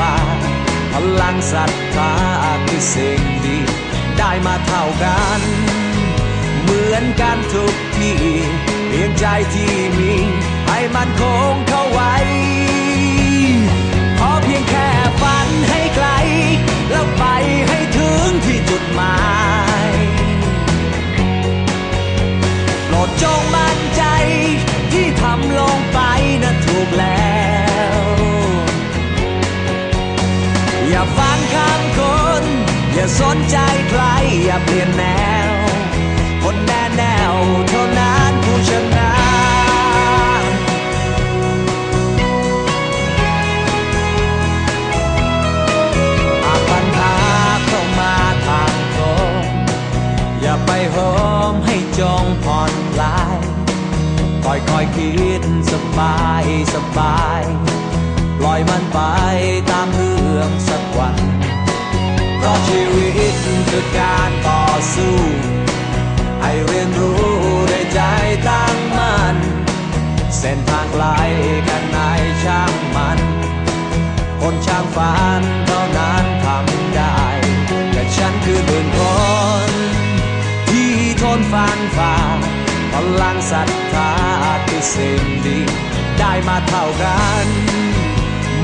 ฟันฝ่าพลังศรัทธาคือสิ่งดี ได้มาเท่ากัน เหมือนกันทุกที่เพียงใจที่มี ให้มันคงเข้าไว้ พอเพียงแค่ สนใจใครอย่าเปลี่ยนแนว คนแน่แนวเท่านั้นผู้ชนะหากปัญหาเข้ามาทางตรงอย่าไปโหมให้จงผ่อนคลายคอยคอยคิดสบายสบาย ปล่อยมันไปตามเรื่องสักวัน เพราะชีวิตคือการต่อสู้ให้เรียนรู้ด้วยใจตั้งมั่นเส้นทางไกลกันไหนช่างมัน คนช่างฝันเท่านั้นทำได้ แต่ฉันคือหนึ่งคน ที่ทนฟันฝ่าพลังศรัทธาคือสิ่งดีได้มาเท่ากัน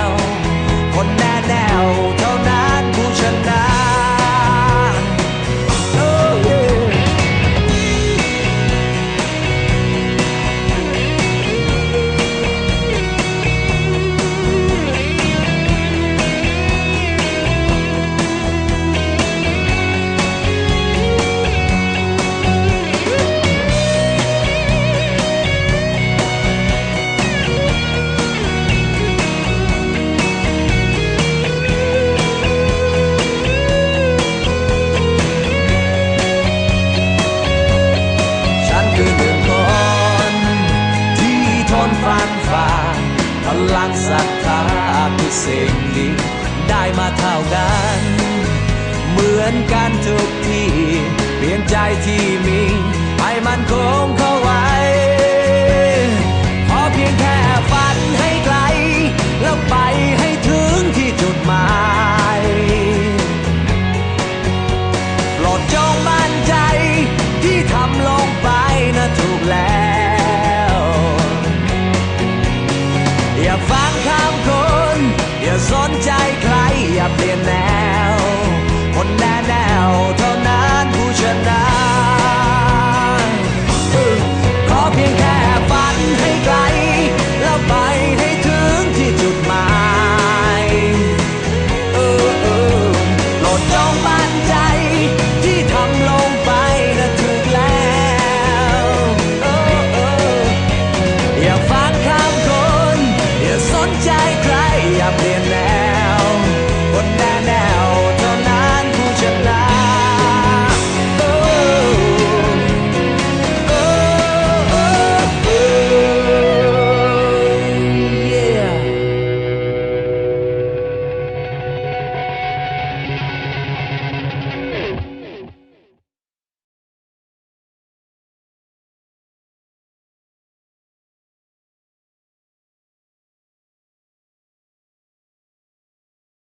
ว คนแน่แนวเท่านั้น ฟันฝ่าพลังศรัทธาคือสิ่งดีได้มาเท่ากัน เหมือนกันทุกที่เปลี่ยนใจที่มี